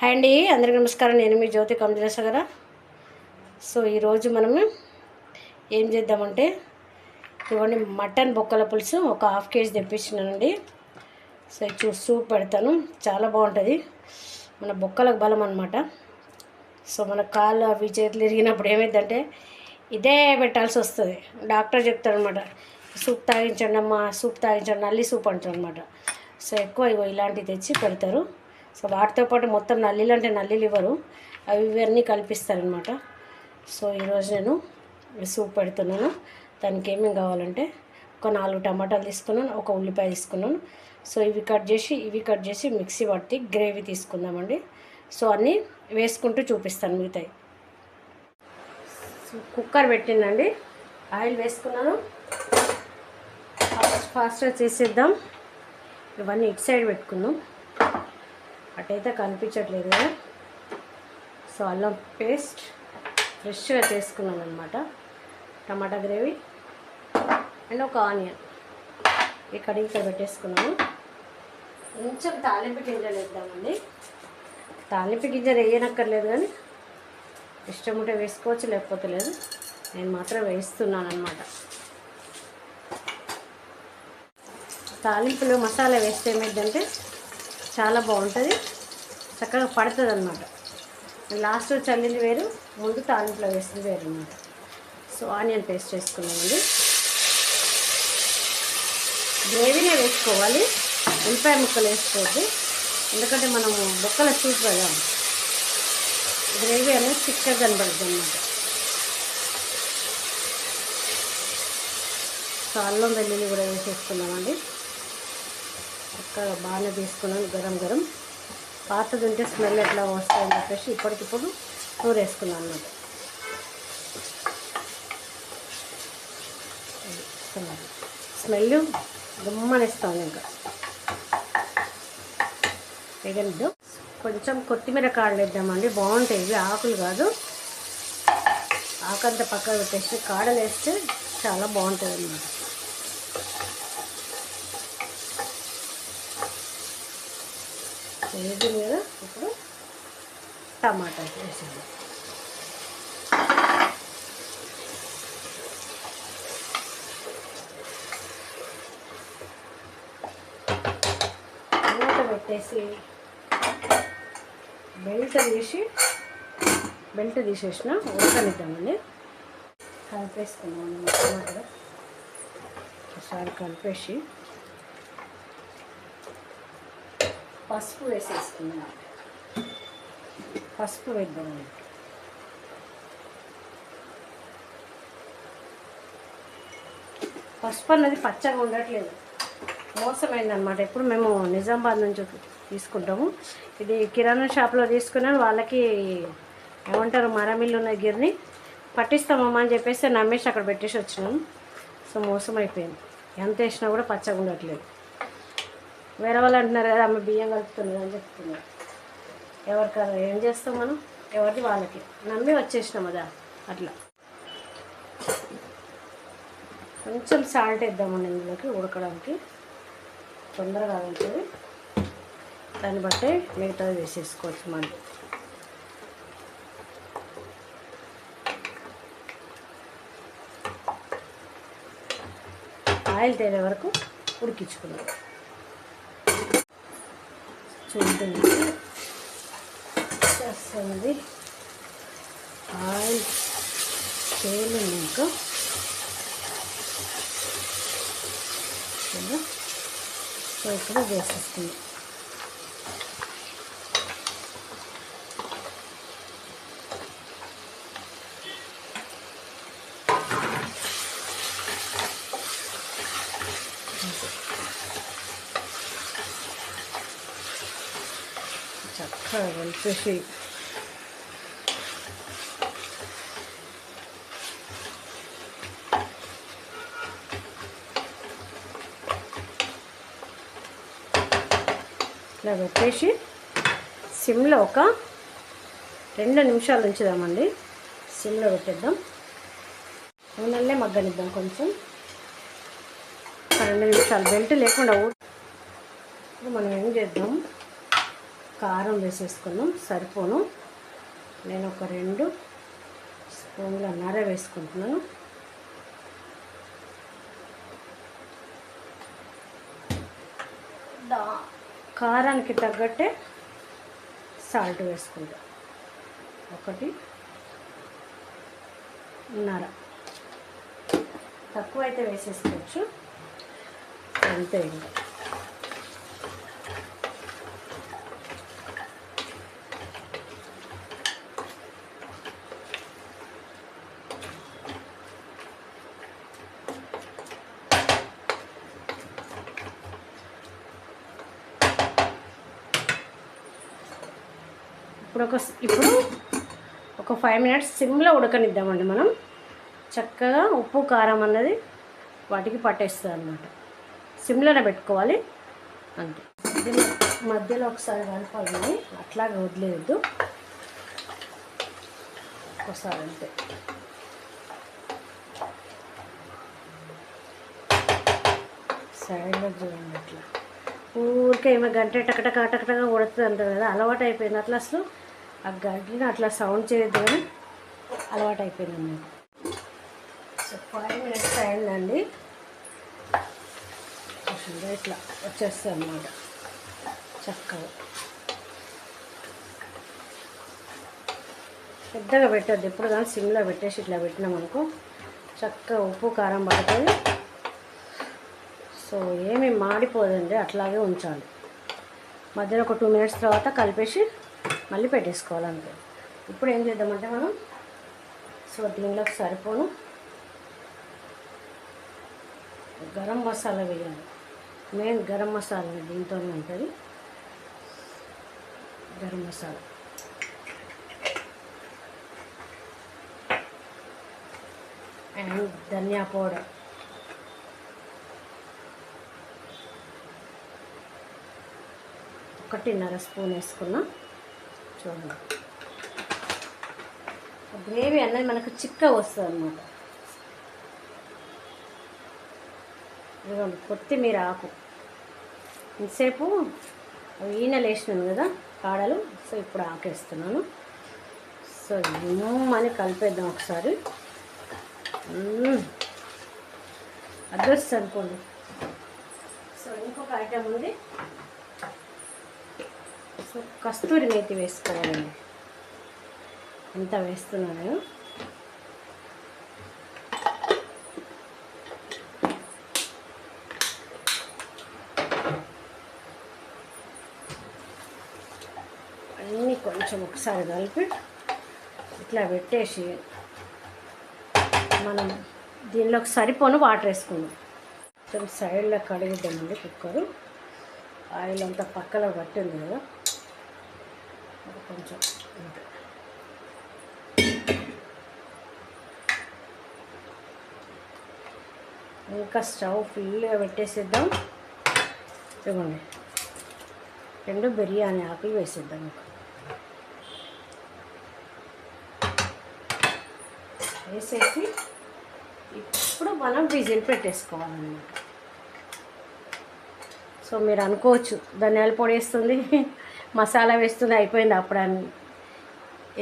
Hi అండి అందరికీ నమస్కారం. నేను మీ జ్యోతి కమలేశ గారా. సో ఈరోజు మనం ఏం చేద్దామంటే ఇవన్నీ మటన్ బొక్కల పులుసు ఒక హాఫ్ కేజీ తెప్పించినానండి. సో చూ సూప్ పెడతాను. చాలా బాగుంటుంది. మన బొక్కలకు బలం అనమాట సో మన కాళ్ళు అవి చేతులు ఇరిగినప్పుడు ఏమైందంటే ఇదే పెట్టాల్సి వస్తుంది. డాక్టర్ చెప్తారనమాట అనమాట సూప్ తాగించండి అమ్మా సూప్ తాగించండి నల్లి సూప్ అంటారు అనమాట సో ఎక్కువ ఇగో ఇలాంటివి తెచ్చి పెడతారు. సో వాటితో పాటు మొత్తం నల్లిలు అంటే నల్లిలు ఇవ్వరు. అవి ఇవన్నీ కల్పిస్తారనమాట సో ఈరోజు నేను సూప్ పెడుతున్నాను. దానికి ఏమేమి కావాలంటే ఒక నాలుగు టమాటాలు తీసుకున్నాను ఒక ఉల్లిపాయ తీసుకున్నాను. సో ఇవి కట్ చేసి ఇవి కట్ చేసి మిక్సీ పట్టి గ్రేవీ తీసుకుందామండి. సో అన్నీ వేసుకుంటూ చూపిస్తాను మిగతాయి. కుక్కర్ పెట్టిందండి. ఆయిల్ వేసుకున్నాను. ఫాస్ట్ ఫాస్ట్గా చేసేద్దాం. ఇవన్నీ ఇటు సైడ్ పెట్టుకుందాం. అటైతే కనిపించట్లేదు. కదా సో అల్లం పేస్ట్ ఫ్రెష్గా చేసుకున్నాను అనమాట టమాటా గ్రేవీ అండ్ ఒక ఆనియన్. ఈ కడిగితో పెట్టేసుకున్నాను. కొంచెం తాలింపు గింజలు వేద్దామండి. తాలింపు గింజలు వేయనక్కర్లేదు కానీ ఇష్టం ఉంటే వేసుకోవచ్చు లేకపోతే లేదు. నేను మాత్రం వేస్తున్నాను అనమాట తాలింపులో మసాలా వేస్తే ఏమైందంటే చాలా బాగుంటుంది. చక్కగా పడుతుంది అనమాట లాస్ట్ చల్లింది వేరు ముందు తాలింపులో వేసింది వేరు అనమాట సో ఆనియన్ పేస్ట్ వేసుకున్నామండి గ్రేవీనే వేసుకోవాలి. ఉల్లిపాయ ముక్కలు వేసుకోవద్దు. ఎందుకంటే మనము బొక్కల చూపు కదా. గ్రేవీ అనేది చిక్కగా కనబడుతుంది అనమాట సో అల్లం వెల్లుల్లి కూడా వేసేసుకున్నామండి. చక్కగా బాగానే తీసుకున్నాను గరం గరం. పాతది ఉంటే స్మెల్ ఎట్లా వస్తాయని చెప్పేసి ఇప్పటికిప్పుడు నూరేసుకున్నాను అన్నమాట. స్మెల్ గుమ్మనిస్తాను ఇంకా. వేగనిద్దు. కొంచెం కొత్తిమీర కాళ్ళు వేద్దామండి బాగుంటాయి ఇవి ఆకులు కాదు. ఆకంత పక్కన పెట్టేసి కాడలు వేస్తే చాలా బాగుంటుంది అన్నమాట వేగింది మీద ఇప్పుడు టమాటా వేసాను టమాటా పెట్టేసి బెల్ట్ తీసి బెల్ట్ తీసేసిన ఉడకనిద్దామండి. కలిపేసుకున్నాం టమాటా ఒకసారి కలిపేసి పసుపు వేసేసుకున్నాం పసుపు వేద్దాం. పసుపు అన్నది పచ్చగా ఉండట్లేదు. మోసమైందనమాట ఎప్పుడు మేము నిజామాబాద్ నుంచి తీసుకుంటాము. ఇది కిరాణా షాప్లో తీసుకున్నాను వాళ్ళకి ఏమంటారు మరమిల్లు ఉన్న గిర్ని పట్టిస్తామమ్మా అని చెప్పేసి నమ్మేసి అక్కడ పెట్టేసి వచ్చినాం. సో మోసం అయిపోయింది ఎంత వేసినా కూడా పచ్చగా ఉండట్లేదు. వేరే వాళ్ళు అంటున్నారు కదా ఆమె బియ్యం కలుపుతున్నారు అని చెప్తున్నారు. ఎవరికన్నా ఏం చేస్తాం మనం? ఎవరిది వాళ్ళకి. నమ్మి వచ్చేసినాం అదా? అట్లా. కొంచెం సాల్ట్ వేద్దామండి ఇందులోకి ఉడకడానికి. తొందరగా ఉంటుంది దాన్ని బట్టి మిగతాది వేసేసుకోవచ్చు మళ్ళీ ఆయిల్ తేలే వరకు ఉడికించుకున్నాం చూడండి చేస్తుంది ఆయిల్ తేలినాక కదా ఇప్పుడు వేసేస్తుంది చక్కగా కలిపేసి ఇట్లా పెట్టేసి సిమ్లో ఒక రెండు నిమిషాలు ఉంచుదామండి. సిమ్లో పెట్టేద్దాం. నూనెలే మగ్గనిద్దాం కొంచెం. రెండు నిమిషాలు బెల్ట్ లేకుండా ఇప్పుడు మనం ఏం చేద్దాం? కారం వేసేసుకున్నాం సరిపోను. నేను ఒక రెండు స్పూన్ల నర వేసుకుంటున్నాను. దా. కారానికి తగ్గట్టే సాల్ట్ వేసుకుంటా. ఒకటి నర. తక్కువ అయితే వేసేసుకోవచ్చు. అంతే ఇంకా. ఇప్పుడు ఒక ఇప్పుడు ఒక ఫైవ్ మినిట్స్ సిమ్లో ఉడకనిద్దామండి మనం. చక్కగా ఉప్పు కారం అన్నది వాటికి పట్టేస్తుంది అనమాట సిమ్లోనే పెట్టుకోవాలి. అంతే. మధ్యలో ఒకసారి కలపాలి అట్లాగే వదిలేదు ఒకసారి అంతే. సైడ్లో చూడండి అట్లా. ఊరికే ఏమో గంట టకటక టకటక ఉడుతుంది అంటారు కదా అలవాటు అయిపోయింది అట్లా అసలు. ఆ గంటని అట్లా సౌండ్ చేయొద్దు కానీ అలవాటు అయిపోయింది సో ఫైవ్ మినిట్స్ అయిందండి ఇట్లా వచ్చేస్తుంది అన్నమాట చక్కగా. పెద్దగా పెట్టద్దు. ఎప్పుడు కానీ సిమ్లో పెట్టేసి ఇట్లా పెట్టినాం అనుకో చక్కగా ఉప్పు కారం పడుతుంది సో ఏమి మాడిపోదండి. అట్లాగే ఉంచాలి. మధ్యలో ఒక టూ మినిట్స్ తర్వాత కలిపేసి మళ్ళీ పెట్టేసుకోవాలి ఇప్పుడు ఏం చేద్దామంటే మనం సో దీనిలోకి సరిపోను. గరం మసాలా వేయాలి. మెయిన్ గరం మసాలా దీంతోనే ఉంటుంది. గరం మసాలా. అండ్ ధనియా పౌడర్. ఒకటిన్నర స్పూన్ వేసుకున్నా. చూడండి. గ్రేవీ అనేది మనకు చిక్క వస్తుంది అనమాట ఇదిగోండి కొత్తిమీర ఆకు. ఇంతసేపు అవి ఈనెలు వేసినాను కదా కాడలు. సో ఇప్పుడు ఆకేస్తున్నాను. సో అని కలిపేద్దాం ఒకసారి. అడ్రస్ అనుకోండి సో ఇంకొక ఐటమ్ ఉంది. సో కస్తూరి మేతి వేసుకోవాలండి ఎంత వేస్తున్నాను అన్నీ కొంచెం ఒకసారి కలిపి ఇట్లా పెట్టేసి మనం దీనిలోకి సరిపోను వాటర్ వేసుకుందాం. కొంచెం సైడ్లో కడిగిద్దామండి కుక్కరు. ఆయిల్ అంతా పక్కలో పట్టింది కదా. కొంచెం అంతే. ఇంకా స్టవ్ ఫుల్గా పెట్టేసేద్దాం. ఇవ్వండి రెండు బిర్యానీ ఆకులు వేసిద్దాం ఇంకా. వేసేసి ఇప్పుడు మనం విజిల్ పెట్టేసుకోవాలన్నమాట. సో మీరు అనుకోవచ్చు ధనియాల పొడి వేస్తుంది మసాలా వేస్తుంది అయిపోయింది అప్పుడని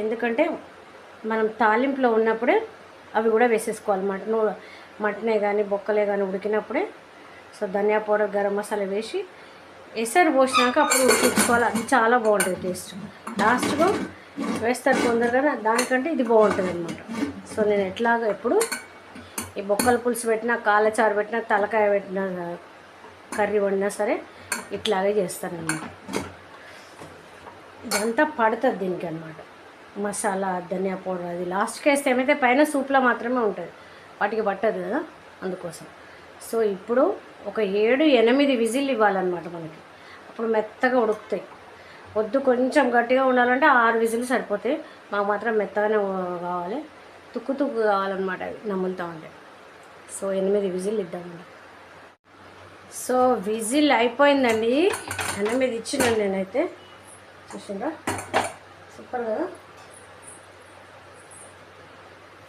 ఎందుకంటే మనం తాలింపులో ఉన్నప్పుడే అవి కూడా వేసేసుకోవాలి. మటన్ మటనే కానీ బొక్కలే కానీ ఉడికినప్పుడే సో ధనియా పౌడర్ గరం మసాలా వేసి ఎసరు పోసినాక అప్పుడు ఉడికించుకోవాలి. అది చాలా బాగుంటుంది టేస్ట్. లాస్ట్గా వేస్తారు తొందరగా దానికంటే ఇది బాగుంటుంది అనమాట సో నేను ఎట్లాగ ఎప్పుడు ఈ బొక్కల పులుసు పెట్టినా కాళ్ళచారు పెట్టినా తలకాయ పెట్టినా కర్రీ వండినా సరే ఇట్లాగే చేస్తానన్నమాట. ఇదంతా పడుతుంది దీనికి అనమాట మసాలా ధనియా పౌడర్ అది లాస్ట్కి వేస్తే ఏమైతే పైన సూప్లో మాత్రమే ఉంటుంది. వాటికి పట్టదు కదా అందుకోసం. సో ఇప్పుడు ఒక ఏడు ఎనిమిది విజిల్ ఇవ్వాలన్నమాట మనకి. అప్పుడు మెత్తగా ఉడుకుతాయి. వద్దు కొంచెం గట్టిగా ఉండాలంటే ఆరు విజిల్ సరిపోతాయి. మాకు మాత్రం మెత్తగానే కావాలి. తుక్కు తుక్కు కావాలన్నమాట అవి నమ్ములుతూ ఉంటాయి సో ఎనిమిది విజిల్ ఇద్దామండి సో విజిల్ అయిపోయిందండి. ఎనిమిది ఇచ్చినాను నేనైతే. చూసిందా సూపర్ కదా?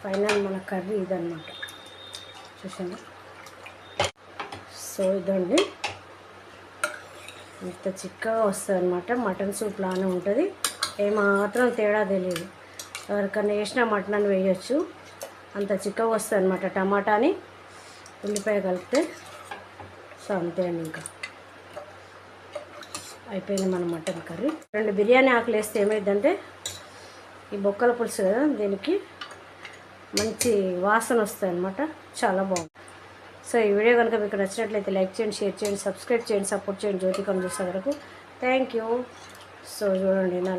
ఫైనల్ మన కర్రీ ఇదన్నమాట. చూసిందా సో ఇదండి. ఇంత చిక్కగా వస్తుంది అనమాట మటన్ సూప్ లానే ఉంటుంది. ఏమాత్రం తేడా తెలియదు ఎవరికన్నా వేసినా మటన్ అని వేయచ్చు. అంత చిక్కగా వస్తుంది అనమాట టమాటాని. ఉల్లిపాయ కలిపితే. సో అంతే అండి ఇంకా. అయిపోయింది మన మటన్ కర్రీ. రెండు బిర్యానీ ఆకులు వేస్తే ఏమైందంటే ఈ బొక్కల పులుసు కదా దీనికి మంచి వాసన వస్తుంది అనమాట చాలా బాగుంది. సో ఈ వీడియో కనుక మీకు నచ్చినట్లయితే లైక్ చేయండి షేర్ చేయండి సబ్స్క్రైబ్ చేయండి సపోర్ట్ చేయండి జ్యోతి కమ్ చూసే వరకు. Thank you. సో చూడండి నా